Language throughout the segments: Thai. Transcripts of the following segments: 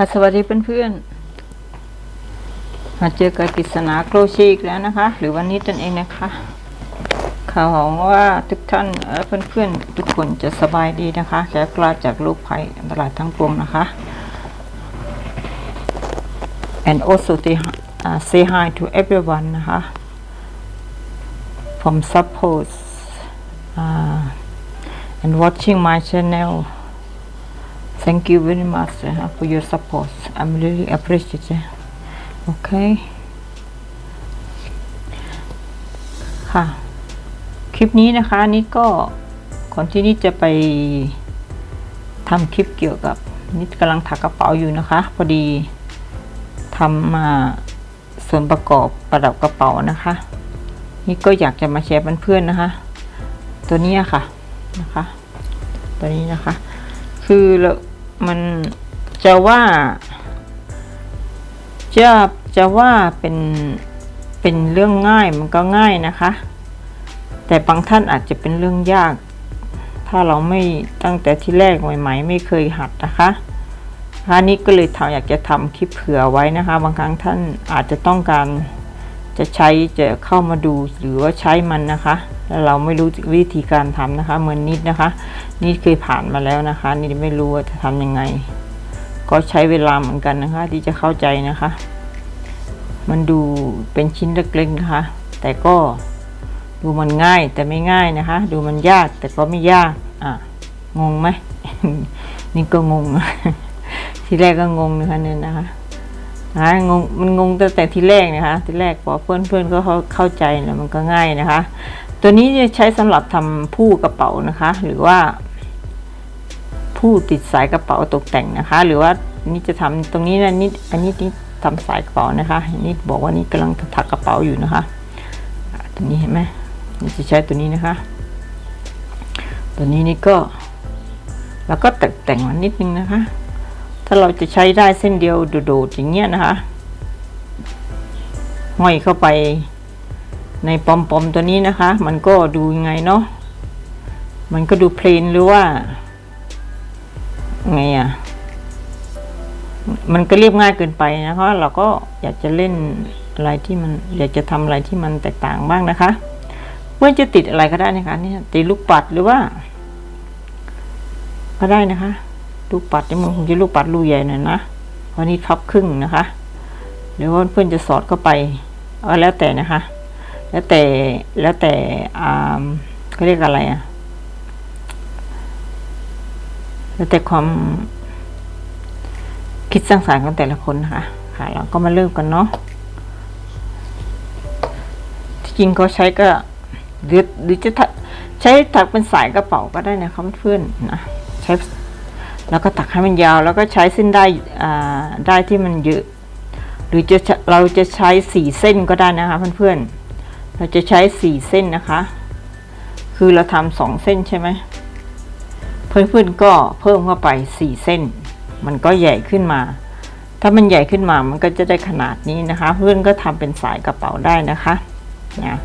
ค่ะ สวัสดีเพื่อนๆ มาเจอกับกิษณาโครชต์อีกแล้วนะคะ หรือวันนี้ตนเองนะคะ ข่าวหวังว่าทุกท่านเพื่อนๆ ทุกคนจะสบายดีนะคะแก้กลาจากโรคภัยอันตรายทั้งปวงนะคะ and also say, uh, say hi to everyone นะคะ from support uh, and watching my channel Thank you very much uh, for your support. I'm really appreciative. Okay. ค่ะ คลิปนี้นะคะนี่ก็ก่อนที่นี่จะไปทำคลิปเกี่ยวกับนี่กำลังถักกระเป๋าอยู่นะคะ พอดีทำมาส่วนประกอบประดับกระเป๋านะคะ นี่ก็อยากจะมาแชร์เพื่อนๆนะคะ ตัวนี้ค่ะนะคะ ตัวนี้นะคะ คือเรา มันจะว่าจะจะว่าเป็นเป็นเรื่องง่ายมันก็ง่ายนะคะ แต่บางท่านอาจจะเป็นเรื่องยาก ถ้าเราไม่ตั้งแต่ที่แรกใหม่ๆ ไม่เคยหัดนะคะอันนี้ก็เลยทำอยากจะทำคลิปเผื่อไว้นะคะ บางครั้งท่านอาจจะต้องการ จะใช้จะเข้ามาดูหรือว่าใช้มันนะคะแล้วเราไม่รู้วิธีการทำนะคะ เหมือนนิดนะคะ นิดเคยผ่านมาแล้วนะคะ นิดไม่รู้ว่าจะทำยังไง ก็ใช้เวลาเหมือนกันนะคะ ที่จะเข้าใจนะคะ มันดูเป็นชิ้นเล็กๆนะคะ แต่ก็ดูมันง่ายแต่ไม่ง่ายนะคะ ดูมันยากแต่ก็ไม่ยากอะงงไหมนี่ก็งง ทีแรกก็งงนะคะเนี่ยนะคะ นะะงงมันงงตั้งแต่ทีแรกนะคะ ทีแรกพอเพื่อนๆก็เข้าเข้าใจแล้วมันก็ง่ายนะคะ ตัวนี้จะใช้สำหรับทำผู้กระเป๋านะคะ หรือว่า ผู้ติดสายกระเป๋าตกแต่งนะคะ หรือว่านี่จะทำตรงนี้นะนิดอันนี้นี่ทำสายกระเป๋านะคะนี่บอกว่านี่กำลังถักกระเป๋าอยู่นะคะตัวนี้เห็นไหมนี่จะใช้ตัวนี้นะคะ ตัวนี้นี่ก็ แล้วก็แต่งแต่งมันนิดนึงนะคะ ถ้าเราจะใช้ได้เส้นเดียวโดดๆอย่างเงี้ยนะคะห้อยเข้าไปในปอมๆตัวนี้นะคะ มันก็ดูยังไงเนาะมันก็ดูเพลนหรือว่าไงอะ่ะมันก็เรียบง่ายเกินไปนะคะ เราก็อยากจะเล่นอะไรที่มัน อยากจะทำอะไรที่มันแตกต่างบ้างนะคะเมื่อจะติดอะไรก็ได้นะคะนี่ติดลูกปัดหรือว่า ก็ได้นะคะ ลูกปัดนี่มันคงจะลูกปัดลูกใหญ่หน่อยนะเพราะนี่พับครึ่งนะคะหรือว่าเพื่อนจะสอดเข้าไปก็แล้วแต่นะคะ แล้วแต่แล้วแต่อ่าเขาเรียกอะไรอะแล้วแต่ความคิดสร้างสรรค์ของแต่ละคนนะคะค่ะ เราก็มาเริ่มกันเนาะที่จริงก็ใช้ก็หรือหรือจะใช้ถักเป็นสายกระเป๋าก็ได้นะครับเพื่อนนะใช้ แล้วก็ถักให้มันยาวแล้วก็ใช้เส้นได้ได้ที่มันเยอะ หรือจะเราจะใช้สี่เส้นก็ได้นะคะเพื่อนๆเราจะใช้สี่เส้นนะคะ คือเราทำสองเส้นใช่ไหมเพื่อนๆก็เพิ่มเข้าไปสี่เส้น มันก็ใหญ่ขึ้นมา ถ้ามันใหญ่ขึ้นมามันก็จะได้ขนาดนี้นะคะ เพื่อนก็ทำเป็นสายกระเป๋าได้นะคะนะ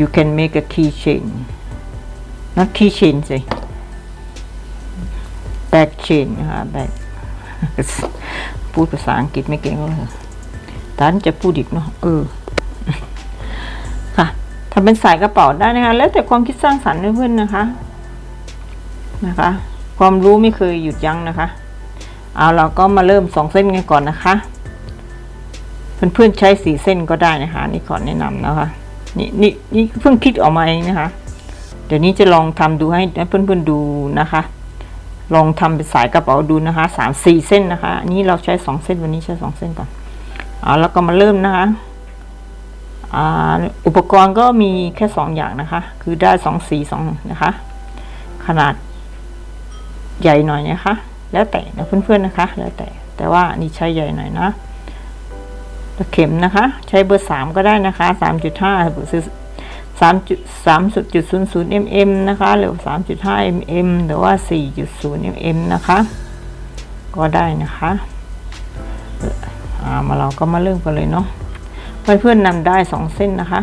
you can make a keychain not keychain สิ back chain นะคะ back พูดภาษาอังกฤษไม่เก่งเลยตันจะพูดอีกเนาะเออค่ะทำเป็นสายกระเป๋าได้นะคะ แล้วแต่ความคิดสร้างสรรค์เพื่อนๆนะคะ นะคะ ความรู้ไม่เคยหยุดยั้งนะคะ เอาเราก็มาเริ่มสองเส้นกันก่อนนะคะ เพื่อนๆใช้สี่เส้นก็ได้นะคะ นี่ขอแนะนำนะคะนี่นี่นี่เพิ่งคิดออกมาเองนะคะ เดี๋ยวนี้จะลองทำดูให้เพื่อนๆดูนะคะ ลองทำเป็นสายกระเป๋าดูนะคะสามสี่เส้นนะคะอันนี้เราใช้สองเส้นวันนี้ใช้สองเส้นก่อนเอาแล้วก็มาเริ่มนะคะอ่าอุปกรณ์ก็มีแค่สองอย่างนะคะ คือได้สองสีสองนะคะ ขนาดใหญ่หน่อยนะคะ แล้วแต่นะเพื่อนๆนะคะ แล้วแต่แต่ว่านี่ใช้ใหญ่หน่อยนะเข็มนะคะ ใช้เบอร์สามก็ได้นะคะสามจุดห้า ซื้อสามจุดสามจุดศูนย์ศูนย์ mm นะคะ หรือสามจุดห้า mm หรือว่าสี่จุดศูนย์ mm นะคะ ก็ได้นะคะามาเราก็มาเริ่มกันเลยเนาะเพื่อนๆนำได้สองเส้นนะคะ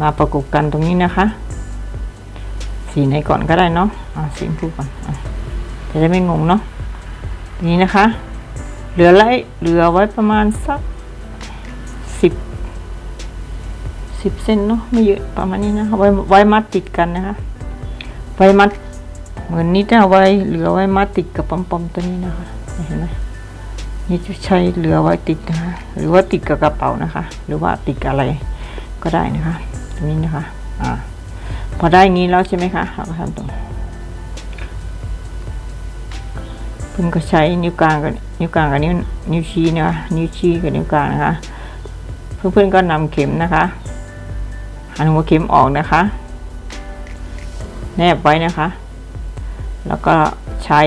มาประกบกันตรงนี้นะคะ สีไหนก่อนก็ได้เนาะอ่าสีชมพูก่อนอะจะได้ไม่งงเนาะนี้นะคะ เหลือไว้เหลือไว้ประมาณสัก สิบเซนเนาะไม่เยอะประมาณนี้นะไว้ไว้มัดติดกันนะคะไว้มัดเหมือนนี้จะเอาไว้เหลือไว้มัดติดกับปอมๆตัวนี้นะคะเห็นไหมนี่จะใช้เหลือไว้ติดนะคะหรือว่าติดกับกระเป๋านะคะ หรือว่าติดกับอะไรก็ได้นะคะ ตรงนี้นะคะอ่าพอได้งี้แล้วใช่ไหมคะเราก็ทำตรงเพิ่งก็ใช้นิ้วกลางกับนิ้วกลางกับนิ้วนิ้วชี้นะคะนิ้วชี้กับนิ้วกลางนะคะเพื่อนๆก็นำเข็มนะคะ หันหัวเข็มออกนะคะ แนบไว้นะคะ แล้วก็ใช้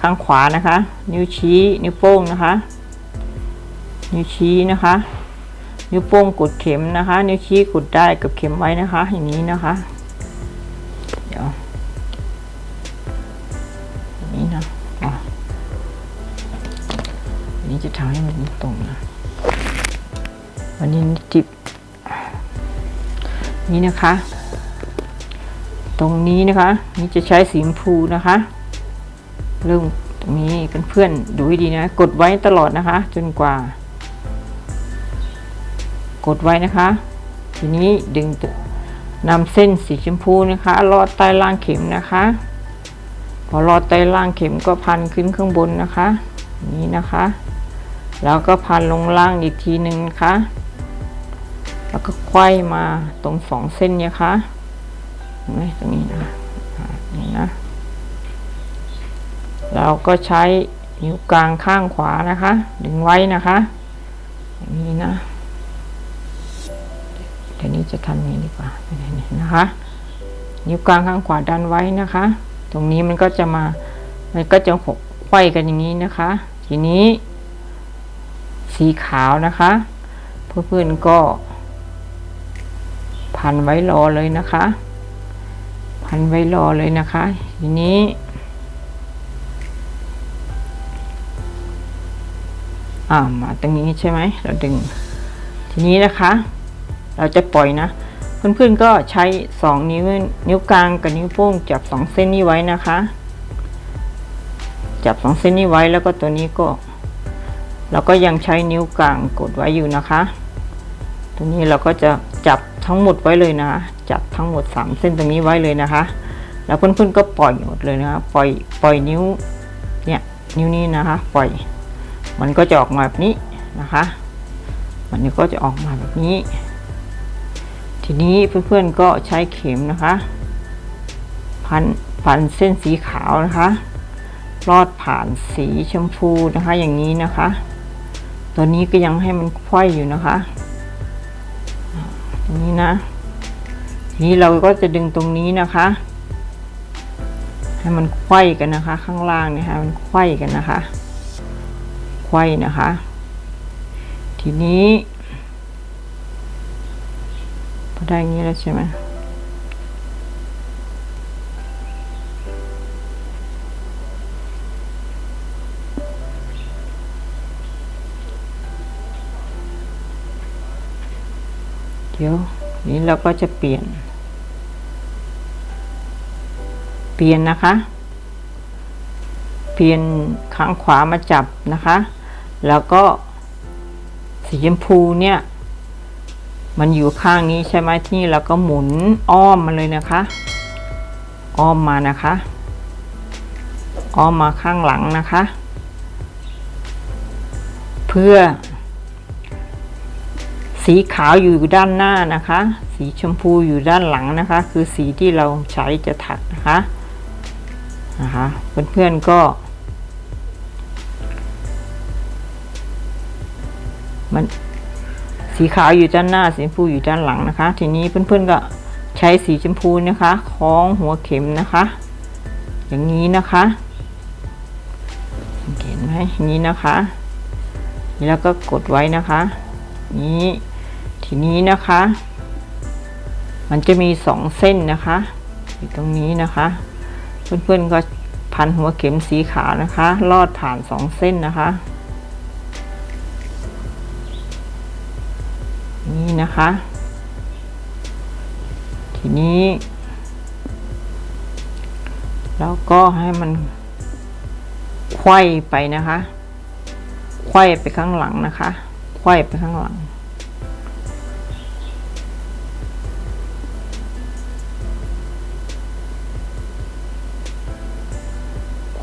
ข้างขวานะคะ นิ้วชี้ นิ้วโป้งนะคะ นิ้วชี้นะคะ นิ้วโป้งกดเข็มนะคะ นิ้วชี้กดได้กับเข็มไว้นะคะ อย่างนี้นะคะ เดี๋ยวอย่างนี้นะอะอันนี้จะทำให้มันตรงนะวันนี้จิบ นี่นะคะ ตรงนี้นะคะ นี่จะใช้สีชมพูนะคะเริ่มตรงนี้เพื่อนๆดูให้ดีนะ กดไว้ตลอดนะคะ จนกว่า กดไว้นะคะ ทีนี้ดึงนำเส้นสีชมพูนะคะลอดใต้ล่างเข็มนะคะ พอลอดใต้ล่างเข็มก็พันขึ้นข้างบนนะคะ นี่นะคะ แล้วก็พันลงล่างอีกทีหนึ่งนะคะ แล้วก็ไขว้มาตรงสองเส้นเนี่ยค่ะเห็นไหมตรงนี้นะนี่นะ เราก็ใช้นิ้วกลางข้างขวานะคะ ดึงไว้นะคะ อย่างนี้นะเดี๋ยวนี้จะทำอย่างนี้ดีกว่านี่นะคะ นิ้วกลางข้างขวาดันไว้นะคะ ตรงนี้มันก็จะมา มันก็จะหกไขว้กันอย่างนี้นะคะ ทีนี้ สีขาวนะคะ เพื่อนๆก็ พันไว้รอเลยนะคะ พันไว้รอเลยนะคะ ทีนี้ อ่ามาตรงนี้ใช่ไหมเราดึง ทีนี้นะคะ เราจะปล่อยนะ เพื่อนๆก็ใช้สองนิ้วนิ้วกลางกับนิ้วโป้งจับสองเส้นนี้ไว้นะคะ จับสองเส้นนี้ไว้แล้วก็ตัวนี้ก็เราก็ยังใช้นิ้วกลางกดไว้อยู่นะคะตัวนี้เราก็จะ ทั้งหมดไว้เลยนะ จับทั้งหมดสามเส้นตรงนี้ไว้เลยนะคะ แล้วเพื่อนๆก็ปล่อยหมดเลยนะคะปล่อยปล่อยนิ้วเนี่ยนิ้วนี้นะคะ ปล่อย มันก็จะออกมาแบบนี้นะคะ มันก็จะออกมาแบบนี้ ทีนี้เพื่อนๆก็ใช้เข็มนะคะ พันพันเส้นสีขาวนะคะลอดผ่านสีชมพูนะคะอย่างนี้นะคะ ตัวนี้ก็ยังให้มันควยอยู่นะคะ ตรงนี้นะ นี้เราก็จะดึงตรงนี้นะคะ ให้มันควยกันนะคะ ข้างล่างเนี่ยค่ะมันควยกันนะคะควยนะคะ ทีนี้พอได้อย่างนี้แล้วใช่ไหม ดี๋ยวนี้เราก็จะเปลี่ยน เปลี่ยนนะคะ เปลี่ยนข้างขวามาจับนะคะ แล้วก็สีชมพูเนี่ยมันอยู่ข้างนี้ใช่ไหมที่นี่เราก็หมุนอ้อมมาเลยนะคะ อ้อมมานะคะ อ้อมมาข้างหลังนะคะ เพื่อ สีขาวอยู่ด้านหน้านะคะ สีชมพูอยู่ด้านหลังนะคะ คือสีที่เราใช้จะถักนะคะนะคะเพื่อนๆก็ มันสีขาวอยู่ด้านหน้า สีชมพูอยู่ด้านหลังนะคะ ทีนี้เพื่อนๆก็ใช้สีชมพูนะคะคล้องหัวเข็มนะคะ อย่างนี้นะคะเห็นไหมอย่างนี้นะคะ แล้วก็กดไว้นะคะ นี้ ทีนี้นะคะ มันจะมีสองเส้นนะคะอยู่ตรงนี้นะคะ เพื่อนๆก็พันหัวเข็มสีขาวนะคะ ลอดผ่านสองเส้นนะคะ นี่นะคะ ทีนี้เราก็ให้มันไขว้ไปนะคะไควายไปข้างหลังนะคะควายไปข้างหลัง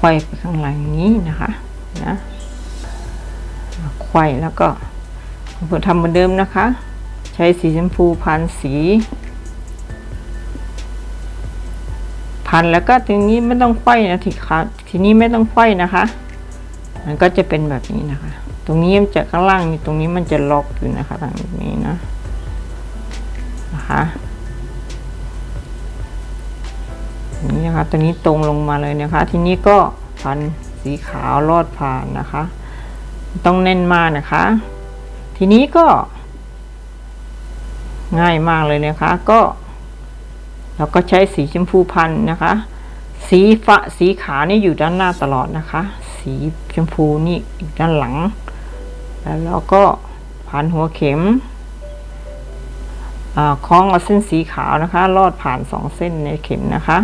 ควายไปข้างหลังนี้นะคะนะควายแล้วก็เพื่อทำเหมือนเดิมนะคะ ใช้สีชมพูพันสี พันแล้วก็ทีนี้ไม่ต้องไขว้นะทีขาทีนี้ไม่ต้องไขว้นะคะ มันก็จะเป็นแบบนี้นะคะ ตรงนี้มันจะข้างล่างนี่ตรงนี้มันจะล็อกอยู่นะคะทางนี้นะนะคะ นี้นะคะตัวนี้ตรงลงมาเลยนะคะ ทีนี้ก็พันสีขาวลอดผ่านนะคะ ต้องแน่นมากนะคะ ทีนี้ก็ ง่ายมากเลยนะคะ ก็ เราก็ใช้สีชมพูพันนะคะ สีฟ้าสีขาวนี่อยู่ด้านหน้าตลอดนะคะ สีชมพูนี่อยู่ด้านหลัง แล้วเราก็พันหัวเข็มคล้องเอาเส้นสีขาวนะคะ ลอดผ่านสองเส้นในเข็มนะคะ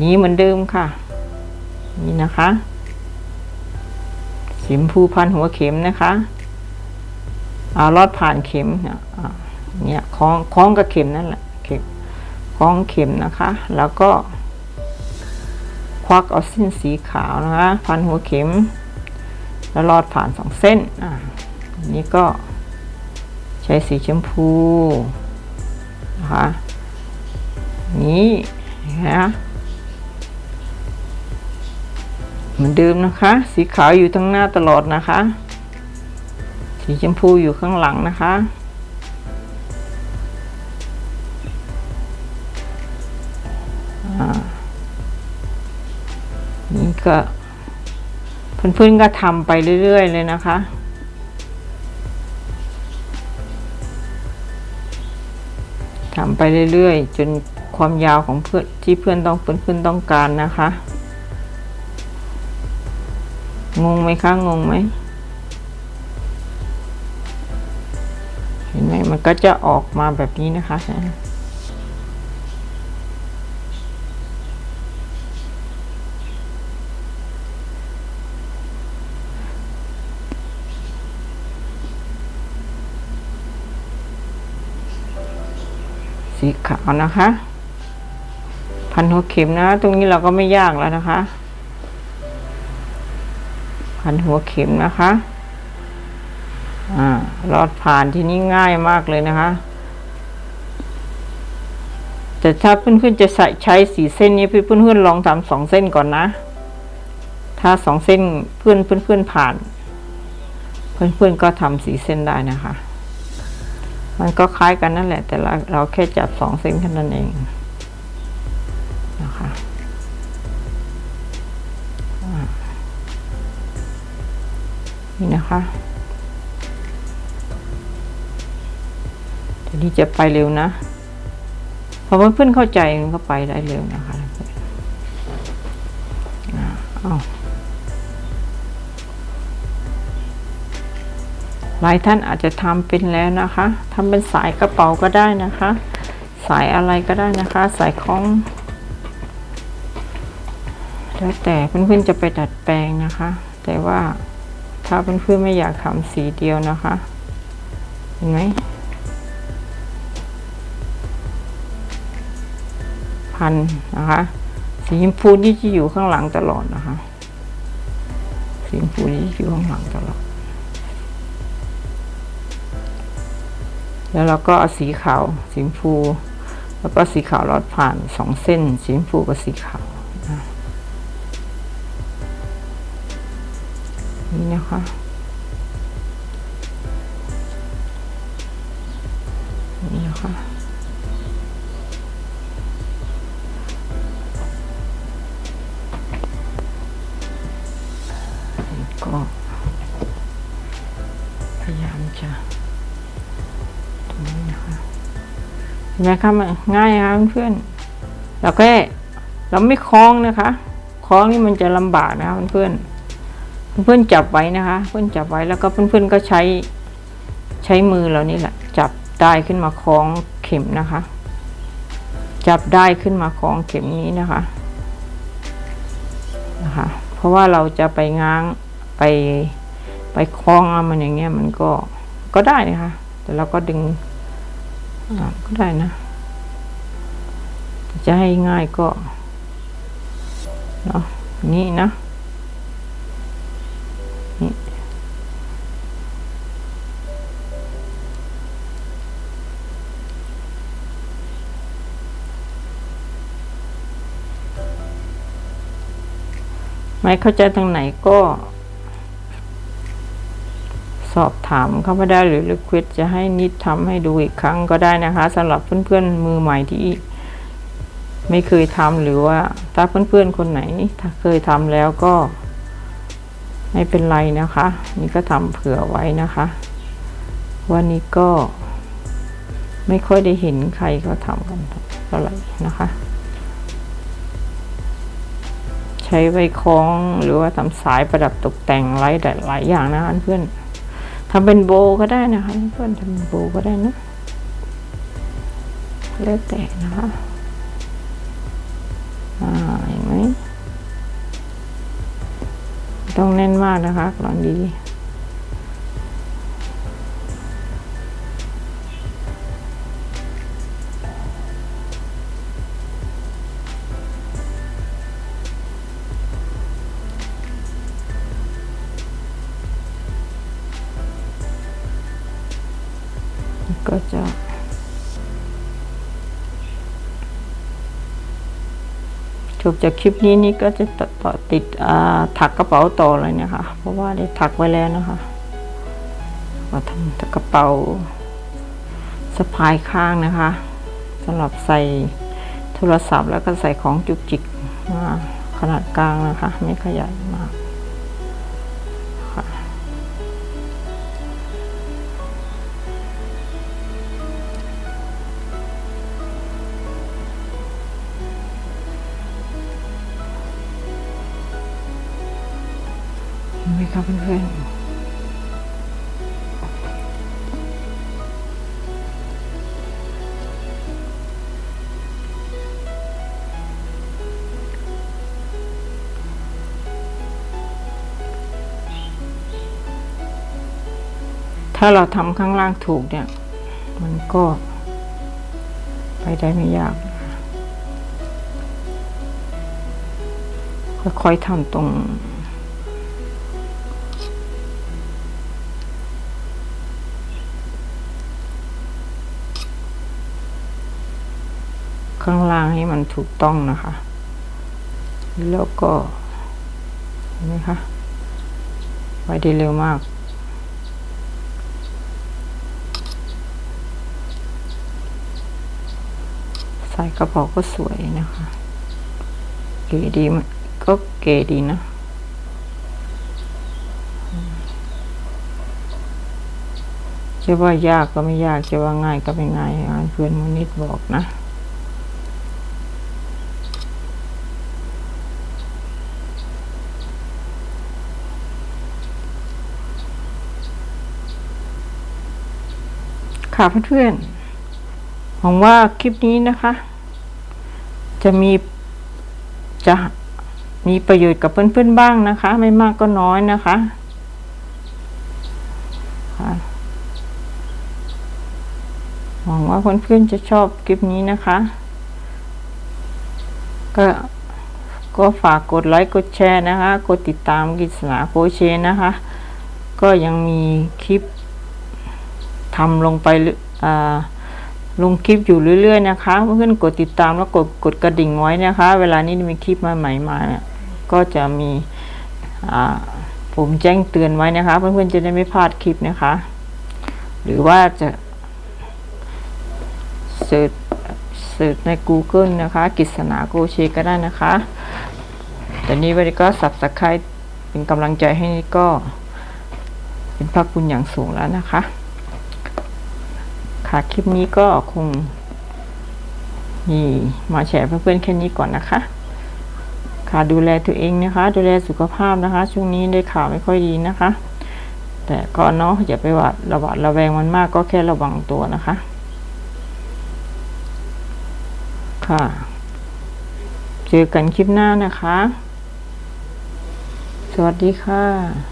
นี้เหมือนเดิมค่ะ นี่นะคะสีมพูพันหัวเข็มนะคะเอาลอดผ่านเข็มเนี่ยเนี่ยคล้องคล้องกับเข็มนั่นแหละเข็มคล้องเข็มนะคะ แล้วก็ ควักเอาเส้นสีขาวนะคะ พันหัวเข็ม แล้วลอดผ่านสองเส้นอ่านนี้ก็ใช้สีชมพูนะคะนี่นะ เหมือนเดิมนะคะ สีขาวอยู่ทั้งหน้าตลอดนะคะ สีชมพูอยู่ข้างหลังนะคะ นี่ก็เพื่อนๆก็ทำไปเรื่อยๆเลยนะคะทำไปเรื่อยๆ จนความยาวของเพื่อนที่เพื่อนต้องเพื่อนๆต้องการนะคะ งงไหมคะงงไหมเห็นไหมมันก็จะออกมาแบบนี้นะคะสีขาวนะคะ พันหัวเข็มนะ ตรงนี้เราก็ไม่ยากแล้วนะคะ พันหัวเข็มนะคะอ่าลอดผ่านที่นี่ง่ายมากเลยนะคะ แต่ถ้าเพื่อนๆจะใส่ใช้สีเส้นนี้เพื่อนๆลองทำสองเส้นก่อนนะ ถ้าสองเส้นเพื่อนเพื่อนๆผ่าน เพื่อนๆก็ทำสีเส้นได้นะคะ มันก็คล้ายกันนั่นแหละ แต่เราเราแค่จับสองเส้นแค่นั้นเองนะคะ นี่นะคะทีนี้จะไปเร็วนะพอเพื่อนๆเข้าใจมันก็ไปได้เร็วนะคะอ้าวหลายท่านอาจจะทำเป็นแล้วนะคะทำเป็นสายกระเป๋าก็ได้นะคะ สายอะไรก็ได้นะคะ สายคล้องแล้วแต่เพื่อนๆจะไปดัดแปลงนะคะ แต่ว่า ถ้าเพื่อนๆไม่อยากทำสีเดียวนะคะ เห็นไหมพันนะคะ สีชมพูนี่จะอยู่ข้างหลังตลอดนะคะ สีชมพูนี่อยู่ข้างหลังตลอด แล้วเราก็เอาสีขาวสีชมพู แล้วก็สีขาวลอดผ่านสองเส้น สีชมพูกับสีขาว นี่นะคะ นี่นะคะก็พยายามจะตรงนี้นะคะเห็นไหมคะมันง่ายนะคะเพื่อนๆเราแค่เราไม่คล้องนะคะคล้องนี่มันจะลำบากนะคะเพื่อนๆ เพื่อนๆจับไว้นะคะ เพื่อนจับไว้แล้วก็เพื่อนๆก็ใช้ใช้มือเรานี่แหละ จับได้ขึ้นมาคล้องเข็มนะคะ จับได้ขึ้นมาคล้องเข็มนี้นะคะนะคะ เพราะว่าเราจะไปง้างไปไปคล้องมันอย่างเงี้ยมันก็ก็ได้นะคะ แต่เราก็ดึงก็ได้นะ จะให้ง่ายก็เนาะนี่นะ ไม่เข้าใจตรงไหนก็ สอบถามเข้ามาได้หรือรีเควสจะให้นิดทำให้ดูอีกครั้งก็ได้นะคะสำหรับเพื่อนๆมือใหม่ที่ไม่เคยทำหรือว่า ถ้าเพื่อนๆคนไหนถ้าเคยทำแล้วก็ ไม่เป็นไรนะคะ นี่ก็ทำเผื่อไว้นะคะ วันนี้ก็ ไม่ค่อยได้เห็นใครเขาทำกันเท่าไหร่นะคะ ใช้ไว้คล้องหรือว่าทำสายประดับตกแต่งไร้แต่หลายอย่างนะคะเพื่อนทำเป็นโบก็ได้นะคะเพื่อนทำเป็นโบก็ได้นะแล้วแต่นะคะอ่าเห็นไหมต้องแน่นมากนะคะกลอนดี จบจากคลิปนี้นี่ก็จะต่อติดถักกระเป๋าต่อเลยเนี่ยค่ะเพราะว่าได้ถักไว้แล้วนะคะมาทำกระเป๋าสะพายข้างนะคะสำหรับใส่โทรศัพท์แล้วก็ใส่ของจุกจิกขนาดกลางนะคะ ไม่ขยาย นไหมคะเพื่อนๆถ้าเราทำข้างล่างถูกเนี่ย มันก็ไปได้ไม่ยาก ค่อยๆทำตรงางให้มันถูกต้องนะคะ แล้วก็เห็นไหมคะไว้ได้เร็วมากใส่กระเป๋าก็สวยนะคะเก๋ดีมั้ยก็เก๋ดีนะจะว่ายากก็ไม่ยากจะว่าง่ายก็ไม่ง่ายอะเพื่อนมนิดบอกนะ ค่ะเพื่อนๆหวังว่าคลิปนี้นะคะ จะมีจะมีประโยชน์กับเพื่อนๆบ้างนะคะ ไม่มากก็น้อยนะคะหวังว่าเพื่อนๆจะชอบคลิปนี้นะคะ ก็ก็ฝากกดไลค์กดแชร์นะคะ กดติดตามกิจสนาโคเชนะคะ ก็ยังมีคลิป ทำลงไปลงคลิปอยู่เรื่อย ๆ นะคะเพื่อนกดติดตามแล้วกดกดกระดิ่งไว้นะคะ เวลานี้มีคลิปมาใหม่มาเนี่ยก็จะมีผมแจ้งเตือนไว้นะคะ เพื่อนๆจะได้ไม่พลาดคลิปนะคะ หรือว่าจะเสิร์ชเสิร์ชใน Google นะคะกิษณาโกเชก็ได้นะคะแต่นี้วันนี้ก็ subscribe เป็นกำลังใจให้นี่ก็เป็นพระคุณอย่างสูงแล้วนะคะ ค่ะ คลิปนี้ก็คงมีมาแชร์เพื่อนๆแค่นี้ก่อนนะคะ ค่ะดูแลตัวเองนะคะ ดูแลสุขภาพนะคะ ช่วงนี้ได้ข่าวไม่ค่อยดีนะคะ แต่ก็เนาะอย่าไปหวาดระหวาดระแวงมันมากก็แค่ระวังตัวนะคะ ค่ะ เจอกันคลิปหน้านะคะ สวัสดีค่ะ